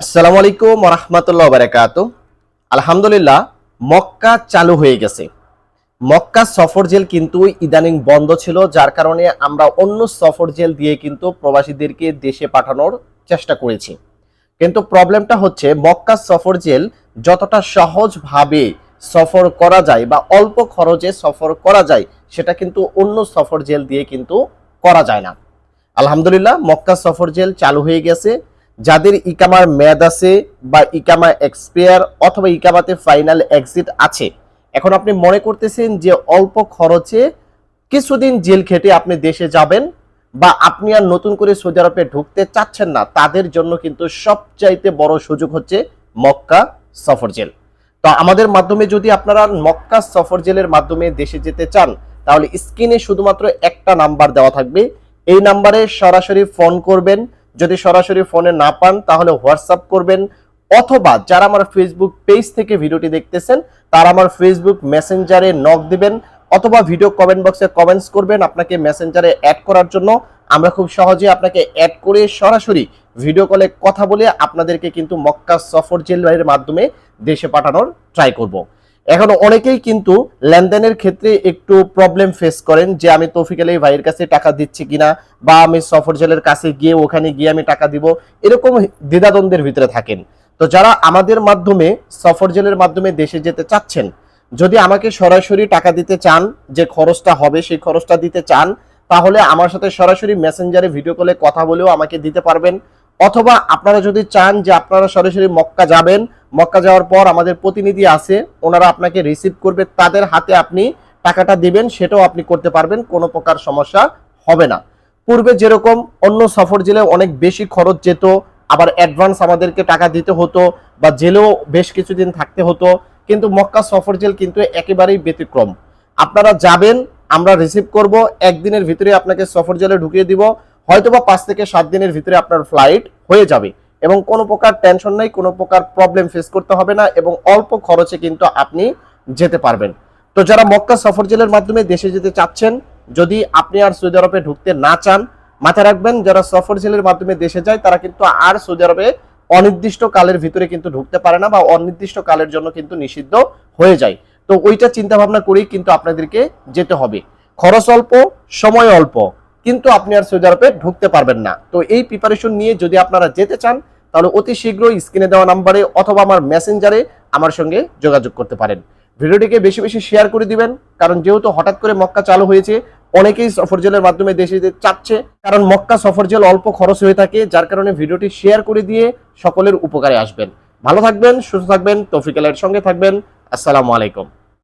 আসসালামু আলাইকুম রহমতুল্লাহ বারাকাত আলহামদুলিল্লাহ, মক্কা চালু হয়ে গেছে। মক্কা সফর জেল কিন্তু ইদানিং বন্ধ ছিল, যার কারণে আমরা অন্য সফর জেল দিয়ে কিন্তু প্রবাসীদেরকে দেশে পাঠানোর চেষ্টা করেছি। কিন্তু প্রবলেমটা হচ্ছে, মক্কা সফর জেল যতটা সহজভাবে সফর করা যায় বা অল্প খরচে সফর করা যায়, সেটা কিন্তু অন্য সফর জেল দিয়ে কিন্তু করা যায় না। আলহামদুলিল্লাহ, মক্কা সফর জেল চালু হয়ে গেছে। যাদের ইকামার মেয়াদ আছে বা ইকামা এক্সপায়ার অথবা ইকামাতে ফাইনাল এক্সিট আছে। এখন আপনি মনে করতেছেন যে অল্প খরচে কিছুদিন জেল খেটে আপনি দেশে যাবেন বা আপনি আর নতুন করে সৌদি আরবে ঢুকতে চাচ্ছেন না, তাদের জন্য কিন্তু সবচাইতে বড় সুযোগ হচ্ছে মক্কা সফর জেল। তো আমাদের মাধ্যমে যদি আপনারা মক্কা সফর জেলের মাধ্যমে দেশে যেতে চান, তাহলে স্ক্রিনে শুধুমাত্র একটা নাম্বার দেওয়া থাকবে। এই নাম্বারে সরাসরি ফোন করবেন যদি সরাসরি ফোনে না পান, তাহলে হোয়াটসঅ্যাপ করবেন, অথবা যারা আমার ফেসবুক পেজ থেকে ভিডিওটি দেখতেছেন, তারা আমার ফেসবুক মেসেঞ্জারে নক দিবেন, অথবা ভিডিও কমেন্ট বক্সে কমেন্টস করবেন আপনাকে মেসেঞ্জারে অ্যাড করার জন্য। আমরা খুব সহজে আপনাকে অ্যাড করে সরাসরি ভিডিও কলে কথা বলে আপনাদেরকে কিন্তু মক্কা সফর জেলের মাধ্যমে দেশে পাঠানোর ট্রাই করব। এখন অনেকেই কিন্তু লেনদেনের ক্ষেত্রে একটু প্রবলেম ফেস করেন যে, আমি তৌফিক আলী ভাইয়ের কাছে টাকা দিচ্ছি কিনা বা আমি সফর জেলের কাছে গিয়ে ওখানে গিয়ে আমি টাকা দিব। এরকম দ্বিধাদ্বন্দ্বের ভিতরে থাকেন। তো যারা আমাদের মাধ্যমে, সফর জেলের মাধ্যমে দেশে যেতে চাচ্ছেন, যদি আমাকে সরাসরি টাকা দিতে চান, যে খরচটা হবে সেই খরচটা দিতে চান, তাহলে আমার সাথে সরাসরি মেসেঞ্জারে ভিডিও কলে কথা বলেও আমাকে দিতে পারবেন। অথবা আপনারা যদি চান যে আপনারা সরাসরি মক্কা যাবেন মক্কা যাওয়ার পর আমাদের প্রতিনিধি আছে, ওনারা আপনাকে রিসিভ করবে, তাদের হাতে আপনি টাকাটা দিবেন, সেটাও আপনি করতে পারবেন, কোনো প্রকার সমস্যা হবে না। পূর্বে যেরকম অন্য সফর জেলে অনেক বেশি খরচ যেত, আবার অ্যাডভান্স আমাদেরকে টাকা দিতে হতো বা জেলেও বেশ কিছুদিন থাকতে হতো, কিন্তু মক্কা সফর জেল কিন্তু একেবারেই ব্যতিক্রম। আপনারা যাবেন, আমরা রিসিভ করব, একদিনের ভিতরে আপনাকে সফর জেলে ঢুকিয়ে দিব, হয়তোবা পাঁচ থেকে সাত দিনের ভিতরে আপনার ফ্লাইট হয়ে যাবে। এবং কোনো প্রকার টেনশন নেই, কোনো প্রকার প্রবলেম ফেস করতে হবে না এবং অল্প খরচে কিন্তু আপনি যেতে পারবেন। তো যারা মক্কা সফর জেলের মাধ্যমে দেশে যেতে চাচ্ছেন, যদি আপনি আর সৌদি আরবে ঢুকতে না চান, মাথায় রাখবেন যারা সফর জেলের মাধ্যমে দেশে যায়, তারা কিন্তু আর সৌদি আরবে অনির্দিষ্ট কালের ভিতরে কিন্তু ঢুকতে পারে না বা অনির্দিষ্ট কালের জন্য কিন্তু নিষিদ্ধ হয়ে যায়। তো ওইটা চিন্তা ভাবনা করেই কিন্তু আপনাদেরকে যেতে হবে। খরচ অল্প, সময় অল্প, কিন্তু আপনি আর সৌদি আরবে ঢুকতে পারবেন না। তো এই প্রিপারেশন নিয়ে যদি আপনারা যেতে চান তাহলে অতি শীঘ্রই স্ক্রিনে দেওয়া নাম্বারে অথবা আমার মেসেঞ্জারে আমার সঙ্গে যোগাযোগ করতে পারেন। ভিডিওটিকে বেশি বেশি শেয়ার করে দিবেন, কারণ যেহেতু হঠাৎ করে মক্কা চালু হয়েছে, অনেকেই সফর জেলের মাধ্যমে দেশে চাচ্ছে, কারণ মক্কা সফর জেল অল্প খরচ হয়ে থাকে, যার কারণে ভিডিওটি শেয়ার করে দিয়ে সকলের উপকারে আসবেন। ভালো থাকবেন, সুস্থ থাকবেন, তৌফিক সঙ্গে থাকবেন, আসসালামু আলাইকুম।